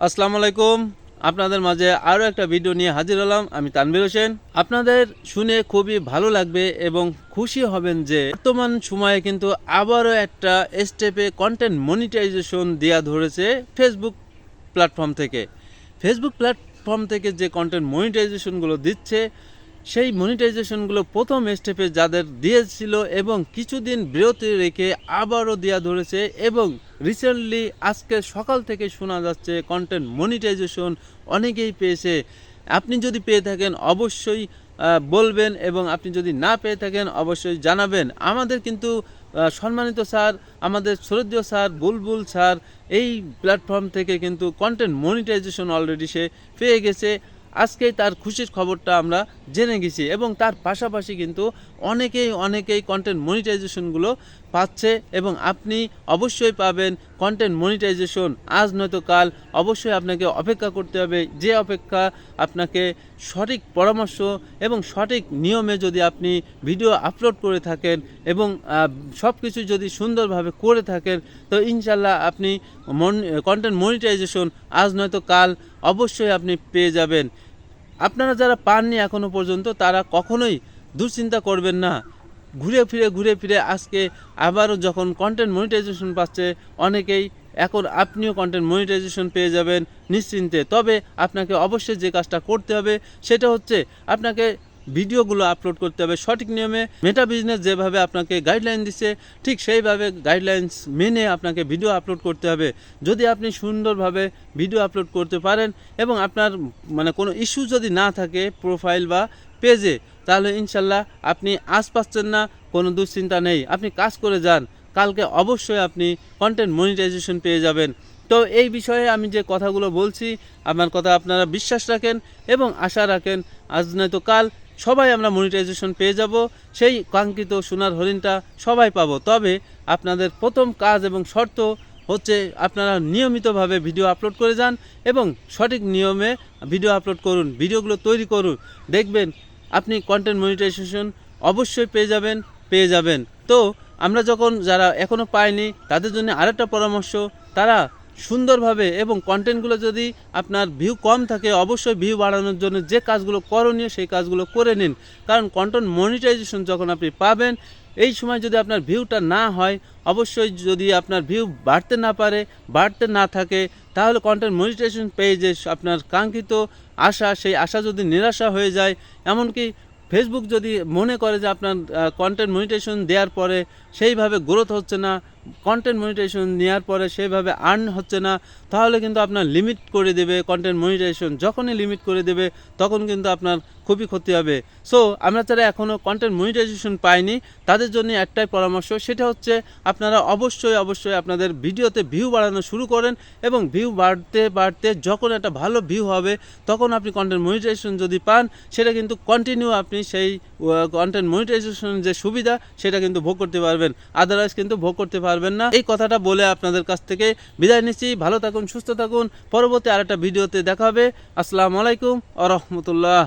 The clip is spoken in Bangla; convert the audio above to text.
আসসালামু আলাইকুম। আপনাদের মাঝে আরও একটা ভিডিও নিয়ে হাজির হলাম। আমি তানবির হোসেন। আপনাদের শুনে খুবই ভালো লাগবে এবং খুশি হবেন যে বর্তমান সময়ে কিন্তু আবারও একটা স্টেপে কন্টেন্ট মনিটাইজেশন দেওয়া ধরেছে ফেসবুক প্ল্যাটফর্ম থেকে। ফেসবুক প্ল্যাটফর্ম থেকে যে কন্টেন্ট মনিটাইজেশনগুলো দিচ্ছে সেই মনিটাইজেশনগুলো প্রথম স্টেপে যাদের দিয়েছিল এবং কিছুদিন বিরতি রেখে আবারও দেওয়া ধরেছে এবং রিসেন্টলি আজকে সকাল থেকে শোনা যাচ্ছে কন্টেন্ট মনিটাইজেশন অনেকেই পেয়েছে। আপনি যদি পেয়ে থাকেন অবশ্যই বলবেন এবং আপনি যদি না পেয়ে থাকেন অবশ্যই জানাবেন। আমাদের কিন্তু সম্মানিত স্যার, আমাদের শ্রদ্ধেয় স্যার বুলবুল স্যার, এই প্ল্যাটফর্ম থেকে কিন্তু কন্টেন্ট মনিটাইজেশন অলরেডি সে পেয়ে গেছে। আজকেই তার খুশির খবরটা আমরা জেনে গেছি এবং তার পাশাপাশি কিন্তু অনেকেই অনেকেই কন্টেন্ট মনিটাইজেশনগুলো পাচ্ছে এবং আপনি অবশ্যই পাবেন কন্টেন্ট মনিটাইজেশন আজ নয়তো কাল। অবশ্যই আপনাকে অপেক্ষা করতে হবে। যে অপেক্ষা আপনাকে সঠিক পরামর্শ এবং সঠিক নিয়মে যদি আপনি ভিডিও আপলোড করে থাকেন এবং সব কিছু যদি সুন্দরভাবে করে থাকেন, তো ইনশাল্লাহ আপনি কন্টেন্ট মনিটাইজেশন আজ নয়তো কাল অবশ্যই আপনি পেয়ে যাবেন। আপনারা যারা পাননি এখনও পর্যন্ত, তারা কখনোই দুশ্চিন্তা করবেন না। ঘুরে ফিরে ঘুরে ফিরে আজকে আবারও যখন কন্টেন্ট মনিটাইজেশন পাচ্ছে, অনেকেই এখন আপনিও কন্টেন্ট মনিটাইজেশন পেয়ে যাবেন নিশ্চিন্তে। তবে আপনাকে অবশ্যই যে কাজটা করতে হবে, সেটা হচ্ছে আপনাকে ভিডিওগুলো আপলোড করতে হবে সঠিক নিয়মে। মেটা বিজনেস যেভাবে আপনাকে গাইডলাইন দিচ্ছে, ঠিক সেইভাবে গাইডলাইন্স মেনে আপনাকে ভিডিও আপলোড করতে হবে। যদি আপনি সুন্দরভাবে ভিডিও আপলোড করতে পারেন এবং আপনার মানে কোনো ইস্যু যদি না থাকে প্রোফাইল বা পেজে তাহলে ইনশাল্লাহ আপনি আজ পাচ্ছেন না, কোনো দুশ্চিন্তা নেই। আপনি কাজ করে যান। কালকে অবশ্যই আপনি কন্টেন্ট মনিটাইজেশন পেয়ে যাবেন। তো এই বিষয়ে আমি যে কথাগুলো বলছি, আমার কথা আপনারা বিশ্বাস রাখেন এবং আশা রাখেন আজ নয়তো কাল সবাই আমরা মনিটাইজেশন পেয়ে যাব। সেই কাঙ্ক্ষিত সোনার হরিণটা সবাই পাবো। তবে আপনাদের প্রথম কাজ এবং শর্ত হচ্ছে আপনারা নিয়মিতভাবে ভিডিও আপলোড করে যান এবং সঠিক নিয়মে ভিডিও আপলোড করুন ভিডিওগুলো তৈরি করুন। দেখবেন আপনি কন্টেন্ট মনিটাইজেশন অবশ্যই পেয়ে যাবেন পেয়ে যাবেন। তো, আমরা যখন যারা এখনও পাইনি, তাদের জন্য আরেকটা পরামর্শ, তারা সুন্দরভাবে এবং কন্টেন্টগুলো যদি আপনার ভিউ কম থাকে, অবশ্যই ভিউ বাড়ানোর জন্য যে কাজগুলো করণীয়, সেই কাজগুলো করে নিন। কারণ কন্টেন্ট মনিটাইজেশন যখন আপনি পাবেন এই সময় যদি আপনার ভিউটা না হয়, অবশ্যই যদি আপনার ভিউ বাড়তে না পারে, বাড়তে না থাকে, তাহলে কন্টেন্ট মনিটাইজেশন পেজে আপনার কাঙ্ক্ষিত আশা, সেই আশা যদি নিরাশা হয়ে যায়, এমনকি ফেসবুক যদি মনে করে যে আপনার কন্টেন্ট মনিটেশন দেওয়ার পরে সেইভাবে গ্রোথ হচ্ছে না কন্টেন্ট মনিটেশন নেওয়ার পরে সেভাবে আর্ন হচ্ছে না, তাহলে কিন্তু আপনার লিমিট করে দেবে কন্টেন্ট মনিটেশন যখনই লিমিট করে দেবে, তখন কিন্তু আপনার খুবই ক্ষতি হবে। সো আমরা যারা এখনও কন্টেন্ট মনিটাইজেশন পাইনি, তাদের জন্য একটাই পরামর্শ, সেটা হচ্ছে আপনারা অবশ্যই অবশ্যই আপনাদের ভিডিওতে ভিউ বাড়ানো শুরু করেন এবং ভিউ বাড়তে বাড়তে যখন একটা ভালো ভিউ হবে, তখন আপনি কন্টেন্ট মনিটাইজেশন যদি পান, সেটা কিন্তু কন্টিনিউ আপনি সেই কন্টেন্ট মনিটাইজেশন যে সুবিধা, সেটা কিন্তু ভোগ করতে পারবেন। আদারওয়াইজ কিন্তু ভোগ করতে পারবেন না। এই কথাটা বলে আপনাদের কাছ থেকে বিদায় নিচ্ছি। ভালো থাকুন, সুস্থ থাকুন। পরবর্তী আরেকটা ভিডিওতে দেখা হবে। আসসালামু আলাইকুম আ রহমতুল্লাহ।